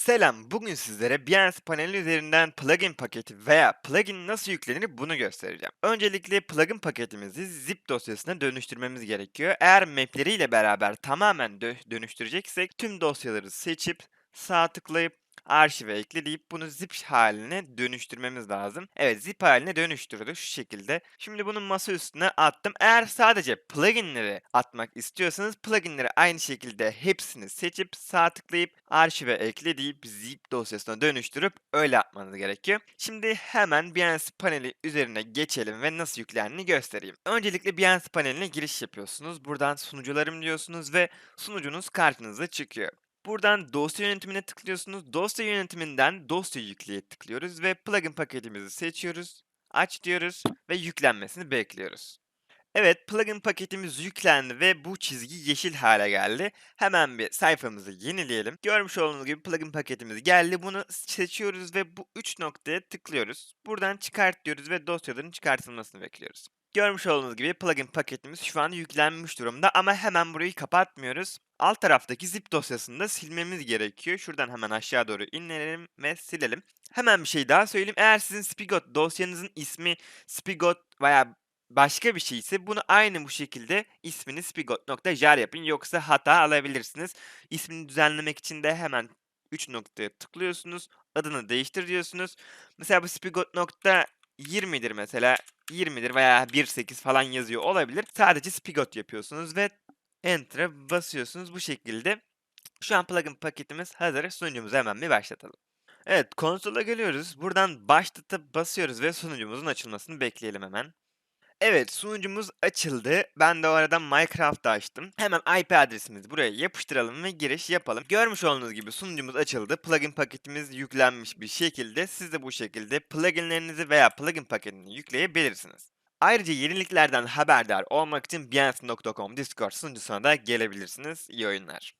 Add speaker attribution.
Speaker 1: Selam, bugün sizlere Behance paneli üzerinden plugin paketi veya plugin nasıl yüklenir bunu göstereceğim. Öncelikle plugin paketimizi zip dosyasına dönüştürmemiz gerekiyor. Eğer mapleriyle beraber tamamen dö- dönüştüreceksek tüm dosyaları seçip sağ tıklayıp arşive ekle deyip bunu zip haline dönüştürmemiz lazım. Evet zip haline dönüştürdü şu şekilde. Şimdi bunu masa üstüne attım. Eğer sadece pluginleri atmak istiyorsanız pluginleri aynı şekilde hepsini seçip sağ tıklayıp arşive ekle deyip zip dosyasına dönüştürüp öyle yapmanız gerekiyor. Şimdi hemen Behance paneli üzerine geçelim ve nasıl yüklendiğini göstereyim. Öncelikle Behance paneline giriş yapıyorsunuz. Buradan sunucularım diyorsunuz ve sunucunuz karşınıza çıkıyor. Buradan dosya yönetimine tıklıyorsunuz. Dosya yönetiminden dosya yükleye tıklıyoruz ve plugin paketimizi seçiyoruz. Aç diyoruz ve yüklenmesini bekliyoruz. Evet, plugin paketimiz yüklendi ve bu çizgi yeşil hale geldi. Hemen bir sayfamızı yenileyelim. Görmüş olduğunuz gibi plugin paketimiz geldi. Bunu seçiyoruz ve bu üç noktaya tıklıyoruz. Buradan çıkart diyoruz ve dosyaların çıkartılmasını bekliyoruz. Görmüş olduğunuz gibi plugin paketimiz şu an yüklenmiş durumda ama hemen burayı kapatmıyoruz. Alt taraftaki zip dosyasını da silmemiz gerekiyor. Şuradan hemen aşağı doğru inelim ve silelim. Hemen bir şey daha söyleyeyim. Eğer sizin Spigot dosyanızın ismi Spigot veya başka bir şey ise bunu aynı bu şekilde ismini spigot.jar yapın yoksa hata alabilirsiniz. İsmini düzenlemek için de hemen 3 noktaya tıklıyorsunuz. Adını değiştir diyorsunuz. Mesela bu spigot.20'dir mesela. 20'dir veya 1.8 falan yazıyor olabilir. Sadece spigot yapıyorsunuz ve enter'a basıyorsunuz bu şekilde. Şu an plugin paketimiz hazır. Sunucumuzu hemen bir başlatalım. Evet, konsola geliyoruz. Buradan başlata basıyoruz ve sunucumuzun açılmasını bekleyelim hemen. Evet, sunucumuz açıldı. Ben de o arada Minecraft'ı açtım. Hemen IP adresimizi buraya yapıştıralım ve giriş yapalım. Görmüş olduğunuz gibi sunucumuz açıldı. Plugin paketimiz yüklenmiş bir şekilde. Siz de bu şekilde pluginlerinizi veya plugin paketini yükleyebilirsiniz. Ayrıca yeniliklerden haberdar olmak için Behance.com Discord sunucusuna da gelebilirsiniz. İyi oyunlar.